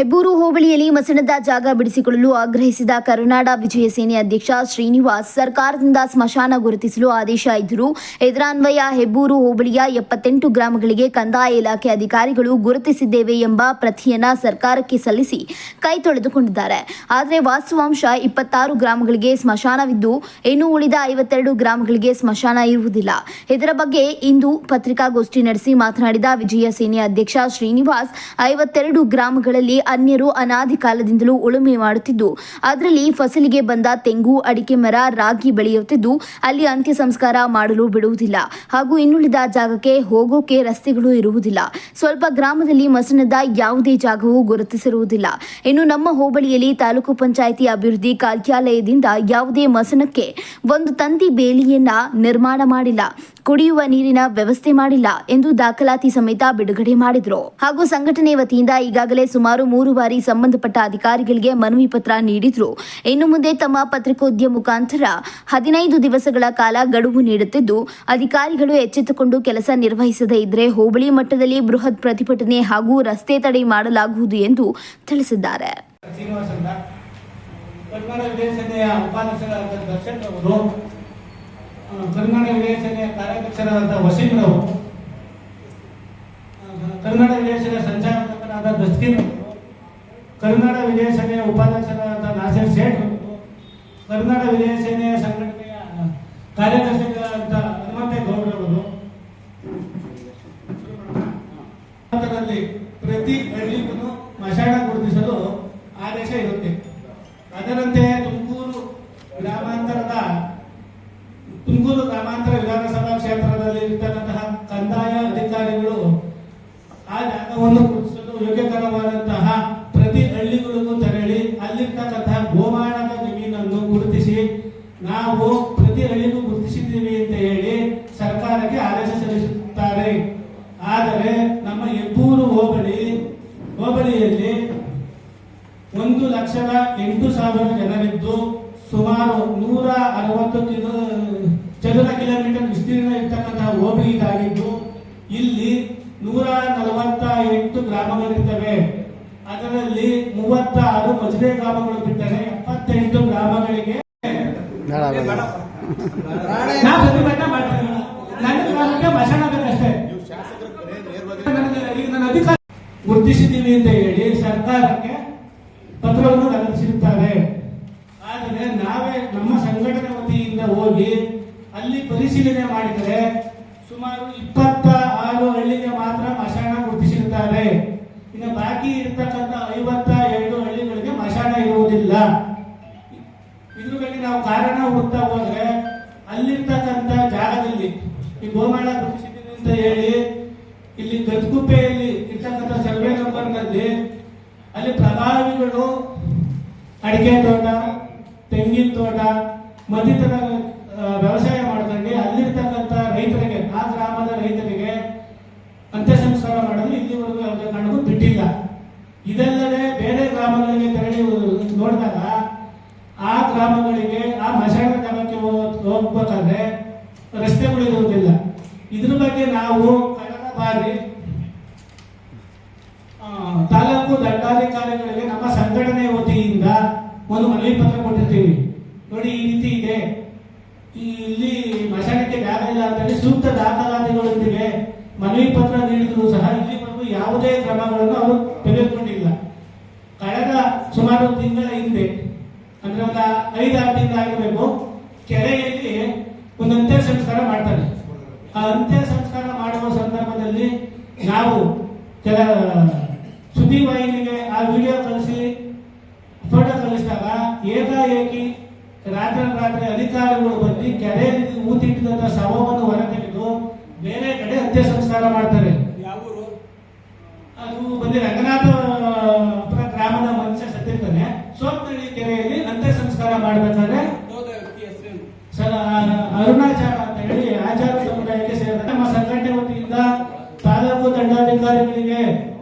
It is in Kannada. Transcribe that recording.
ಹೆಬ್ಬೂರು ಹೋಬಳಿಯಲ್ಲಿ ಮಸಣದ ಜಾಗ ಬಿಡಿಸಿಕೊಳ್ಳಲು ಆಗ್ರಹಿಸಿದ ಕರುನಾಡ ವಿಜಯ ಸೇನೆ ಅಧ್ಯಕ್ಷ ಶ್ರೀನಿವಾಸ್ ಸರ್ಕಾರದಿಂದ ಸ್ಮಶಾನ ಗುರುತಿಸಲು ಆದೇಶ ಇದ್ದರು ಇದರನ್ವಯ ಹೆಬ್ಬೂರು ಹೋಬಳಿಯ ಎಪ್ಪತ್ತೆಂಟು ಗ್ರಾಮಗಳಿಗೆ ಕಂದಾಯ ಇಲಾಖೆ ಅಧಿಕಾರಿಗಳು ಗುರುತಿಸಿದ್ದೇವೆ ಎಂಬ ಪ್ರತಿಯನ್ನ ಸರ್ಕಾರಕ್ಕೆ ಸಲ್ಲಿಸಿ ಕೈ ತೊಳೆದುಕೊಂಡಿದ್ದಾರೆ. ಆದರೆ ವಾಸ್ತವಾಂಶ ಇಪ್ಪತ್ತಾರು ಗ್ರಾಮಗಳಿಗೆ ಸ್ಮಶಾನವಿದ್ದು ಇನ್ನು ಉಳಿದ ಐವತ್ತೆರಡು ಗ್ರಾಮಗಳಿಗೆ ಸ್ಮಶಾನ ಇರುವುದಿಲ್ಲ. ಇದರ ಬಗ್ಗೆ ಇಂದು ಪತ್ರಿಕಾಗೋಷ್ಠಿ ನಡೆಸಿ ಮಾತನಾಡಿದ ವಿಜಯ ಸೇನೆ ಅಧ್ಯಕ್ಷ ಶ್ರೀನಿವಾಸ್, ಐವತ್ತೆರಡು ಗ್ರಾಮಗಳಲ್ಲಿ ಅನ್ಯರು ಅನಾದಿ ಕಾಲದಿಂದಲೂ ಉಳುಮೆ ಮಾಡುತ್ತಿದ್ದು, ಅದರಲ್ಲಿ ಫಸಲಿಗೆ ಬಂದ ತೆಂಗು, ಅಡಿಕೆ ಮರ, ರಾಗಿ ಬೆಳೆಯುತ್ತಿದ್ದು, ಅಲ್ಲಿ ಅಂತ್ಯ ಸಂಸ್ಕಾರ ಮಾಡಲು ಬಿಡುವುದಿಲ್ಲ. ಹಾಗೂ ಇನ್ನುಳಿದ ಜಾಗಕ್ಕೆ ಹೋಗೋಕೆ ರಸ್ತೆಗಳು ಇರುವುದಿಲ್ಲ. ಸ್ವಲ್ಪ ಗ್ರಾಮದಲ್ಲಿ ಮಸನದ ಯಾವುದೇ ಜಾಗವೂ ಗುರುತಿಸಿರುವುದಿಲ್ಲ. ಇನ್ನು ನಮ್ಮ ಹೋಬಳಿಯಲ್ಲಿ ತಾಲೂಕು ಪಂಚಾಯಿತಿ ಅಭಿವೃದ್ಧಿ ಕಾರ್ಯಾಲಯದಿಂದ ಯಾವುದೇ ಮಸನಕ್ಕೆ ಒಂದು ತಂತಿ ಬೇಲಿಯನ್ನ ನಿರ್ಮಾಣ ಮಾಡಿಲ್ಲ. ಕುಡಿಯುವ ನೀರಿನ ವ್ಯವಸ್ಥೆ ಮಾಡಿಲ್ಲ ಎಂದು ದಾಖಲಾತಿ ಸಮೇತ ಬಿಡುಗಡೆ ಮಾಡಿದ್ರು. ಹಾಗೂ ಸಂಘಟನೆ ವತಿಯಿಂದ ಈಗಾಗಲೇ ಸುಮಾರು ಮೂರು ಬಾರಿ ಸಂಬಂಧಪಟ್ಟ ಅಧಿಕಾರಿಗಳಿಗೆ ಮನವಿ ಪತ್ರ ನೀಡಿದ್ರು. ಇನ್ನು ಮುಂದೆ ತಮ್ಮ ಪತ್ರಿಕೋದ್ಯಮ ಮುಖಾಂತರ ಹದಿನೈದು ದಿವಸಗಳ ಕಾಲ ಗಡುವು ನೀಡುತ್ತಿದ್ದು, ಅಧಿಕಾರಿಗಳು ಎಚ್ಚೆತ್ತುಕೊಂಡು ಕೆಲಸ ನಿರ್ವಹಿಸದೇ ಇದ್ರೆ ಹೋಬಳಿ ಮಟ್ಟದಲ್ಲಿ ಬೃಹತ್ ಪ್ರತಿಭಟನೆ ಹಾಗೂ ರಸ್ತೆ ತಡೆ ಮಾಡಲಾಗುವುದು ಎಂದು ತಿಳಿಸಿದ್ದಾರೆ. ಕರ್ನಾಟಕ ವಿಜಯಸೇನೆಯ ಉಪಾಧ್ಯಕ್ಷರಾದ ದರ್ಶನ್ ಅವರು ಆ, ಕರ್ನಾಟಕ ವಿಜಯಸೇನೆಯ ಕಾರ್ಯಾಧ್ಯಕ್ಷರಾದ ವಸೀಮ್ರವರು ಕರ್ನಾಟಕ ವಿಜಯಸೇನೆಯ ಸಂಚಾಲಕರಾದ ಕನ್ನಡ ಕರ್ನಾಟಕ ವಿಜಯಸೇನೆಯ ಉಪಾಧ್ಯಕ್ಷರಾದ ನಾಸೀರ್ ಸೇಠ್. ಕರ್ನಾಟಕ ವಿಜಯಸೇನೆಯ ಸಂಘಟನೆಯ ಕಾರ್ಯದರ್ಶಿಗಳಾದ ಹನುಮಂತೇಗೌಡರವರು ಗೌಡರವರು. ಪ್ರತಿ ಹಳ್ಳಿಗೂ ಮಶಾಣ ಗುರುತಿಸಲು ಆದೇಶ ಇರುತ್ತೆ ಅದರಂತೆ ತುಮಕೂರು ಗ್ರಾಮಾಂತರದ ತುಮಕೂರು ಗ್ರಾಮಾಂತರ ವಿಧಾನಸಭಾ ಕ್ಷೇತ್ರದಲ್ಲಿ ಇರ್ತಕ್ಕಂತಹ ಕಂದಾಯ ಅಧಿಕಾರಿಗಳು ಆ ಜಾಗವನ್ನು ಗುರುತಿಸಲು ಯೋಗ್ಯಕರವಾದಂತಹ ಪ್ರತಿ ಹಳ್ಳಿಗಳಿಗೂ ತೆರಳಿ ಅಲ್ಲಿರ್ತಕ್ಕಂತಹ ಗೋಮಾಳದ ಜಮೀನನ್ನು ಗುರುತಿಸಿ ನಾವು ಪ್ರತಿ ಹಳ್ಳಿಗೂ ಗುರುತಿಸಿದ್ದೀವಿ ಅಂತ ಹೇಳಿ ಸರ್ಕಾರಕ್ಕೆ ಆದೇಶ ಸಲ್ಲಿಸುತ್ತಾರೆ. ಆದರೆ ನಮ್ಮ ಹೆಬ್ಬೂರು ಹೋಬಳಿ, ಹೋಬಳಿಯಲ್ಲಿ ಒಂದು ಲಕ್ಷದ ಎಂಟು ಸಾವಿರ ಜನರಿದ್ದು ಸುಮಾರು ನೂರ ಅರವತ್ತು ಕಿಲೋ, ಚದುರ ಕಿಲೋಮೀಟರ್ ವಿಸ್ತೀರ್ಣ ಇರ್ತಕ್ಕಂತಹ ಹೋಬಳಿ ಇದಾಗಿದ್ದು, ಇಲ್ಲಿ ನೂರ ನಲವತ್ತ ಎಂಟು ಗ್ರಾಮಗಳಿರ್ತವೆ. ಅದರಲ್ಲಿ ಮೂವತ್ತಾರು ಮಜರೆ ಗ್ರಾಮಗಳು ಬಿಟ್ಟರೆ ಎಪ್ಪತ್ತೆಂಟು ಗ್ರಾಮಗಳಿಗೆ ನಾ ಪ್ರತಿಭಟನೆ ಮಾಡ್ತೀನಿ. ನನ್ನ ಗ್ರಾಮಕ್ಕೆ ಮಶಾನ ಬೇಕಷ್ಟೇ ನನಗೆ ಈಗ ನನ್ನ ಅಧಿಕಾರ ಗುರುತಿಸಿದ್ದೀವಿ ಅಂತ ಹೇಳಿ ಸರ್ಕಾರಕ್ಕೆ ಪತ್ರವನ್ನು ಲಗತ್ತಿಸಿರುತ್ತಾರೆ ಆದರೆ ನಾವೇ ನಮ್ಮ ಸಂಘಟನೆ ವತಿಯಿಂದ ಹೋಗಿ ಅಲ್ಲಿ ಪರಿಶೀಲನೆ ಮಾಡಿದರೆ ಸುಮಾರು ಇಪ್ಪತ್ತ ಆರು ಹಳ್ಳಿಗೆ ಮಾತ್ರ ಮಶಾಣ ಗುರುತಿಸಿರುತ್ತಾರೆ. ಇನ್ನು ಬಾಕಿ ಇರ್ತಕ್ಕಂಥ ಐವತ್ತ ಎರಡು ಹಳ್ಳಿಗಳಿಗೆ ಮಶಾಣ ಇರುವುದಿಲ್ಲ. ಹುಡುಕ್ತಾ ಹೋದ್ರೆ ಅಲ್ಲಿರ್ತಕ್ಕಂಥ ಜಾಗದಲ್ಲಿ ಈ ಗೋಮಾಳ ಅಂತ ಹೇಳಿ ಇಲ್ಲಿ ಗದ್ಗುಪ್ಪೆಯಲ್ಲಿ ಇರ್ತಕ್ಕಂಥ ಸರ್ವೆ ನಂಬರ್ನಲ್ಲಿ ಅಲ್ಲಿ ಪ್ರಭಾವಿಗಳು ಅಡಿಕೆ ತೋಟ, ತೆಂಗಿನ ತೋಟ, ಮತ್ತಿತರ ವ್ಯವಸಾಯ ಮಾಡ್ಕೊಂಡು ಅಲ್ಲಿರ್ತಕ್ಕಂಥ ರೈತರಿಗೆ ಆ ಗ್ರಾಮದ ರೈತರಿಗೆ ಅಂತ್ಯ ಸಂಸ್ಕಾರ ಮಾಡಲು ಇಲ್ಲಿವರೆಗೂ ಯಾವುದೇ ಕಾರಣಕ್ಕೂ ಬಿಟ್ಟಿಲ್ಲ ಇದಲ್ಲದೆ ಬೇರೆ ಗ್ರಾಮಗಳಿಗೆ ತೆರಳಿ ನೋಡಿದಾಗ ಆ ಗ್ರಾಮಗಳಿಗೆ ಆ ಮಶಾಣ ಜಾಗಕ್ಕೆ ಹೋಗ್- ಹೋಗ್ಬೇಕಾದ್ರೆ ರಸ್ತೆಗಳು ಇರುವುದಿಲ್ಲ ಇದ್ರ ಬಗ್ಗೆ ನಾವು ಕಳೆದ ಬಾರಿ ತಾಲೂಕು ದಂಡಾಧಿಕಾರಿಗಳಿಗೆ ನಮ್ಮ ಸಂಘಟನೆ ವತಿಯಿಂದ ಒಂದು ಮನವಿ ಪತ್ರ ಕೊಟ್ಟಿರ್ತೀವಿ. ನೋಡಿ, ಈ ರೀತಿ ಇದೆ. ಇಲ್ಲಿ ಮಶಾಣಕ್ಕೆ ಜಾಗ ಇಲ್ಲ ಅಂತೇಳಿ ಸೂಕ್ತ ದಾಖಲಾತಿಗಳೊಂದಿಗೆ ಮನವಿ ಪತ್ರ ನೀಡಿದ್ರು ಸಹ ಇಲ್ಲಿವರೆಗೂ ಯಾವುದೇ ಕ್ರಮಗಳನ್ನು ಅವರು ತೆಗೆದುಕೊಂಡಿಲ್ಲ. ಕಳೆದ ಸುಮಾರು ತಿಂಗಳ ಹಿಂದೆ, ಅಂದ್ರೆ ಒಂದು ಐದಾರು ತಿಂಗಳಾಗಿರ್ಬೇಕು ಕೆರೆಯಲ್ಲಿ ಒಂದು ಅಂತ್ಯ ಸಂಸ್ಕಾರ ಮಾಡ್ತಾರೆ ಆ ಅಂತ್ಯ ಸಂಸ್ಕಾರ ಮಾಡುವ ಸಂದರ್ಭದಲ್ಲಿ ನಾವು ಕೆಲ ಸುದ್ದಿವಾಹಿನಿಗೆ ಆ ವಿಡಿಯೋ ಕಳಿಸಿ ಫೋಟೋ ಕಳಿಸಿದಾಗ ಏಕಾಏಕಿ ರಾತ್ರಿ ರಾತ್ರಿ ಅಧಿಕಾರಿಗಳು ಬಂದು ಕೆರೆಯಲ್ಲಿ ಊತಿಟ್ಟಿದಂತ ಶವವನ್ನು ಹೊರತೆಗೆದು ಬೇರೆ ಕಡೆ ಅಂತ್ಯ ಸಂಸ್ಕಾರ ಮಾಡ್ತಾರೆ. ಅದು ಬಂದು ರಂಗನಾಥಪುರ ಗ್ರಾಮದ ಮನುಷ್ಯ ಸತ್ತಿರ್ತಾನೆ. ಸೋಮನಹಳ್ಳಿ ಕೆರೆಯಲ್ಲಿ ಅಂತ್ಯ ಸಂಸ್ಕಾರ ಮಾಡ್ಬೇಕಾದ್ರೆ ಸರ್ ಅರುಣಾಚಾರ ಅಂತ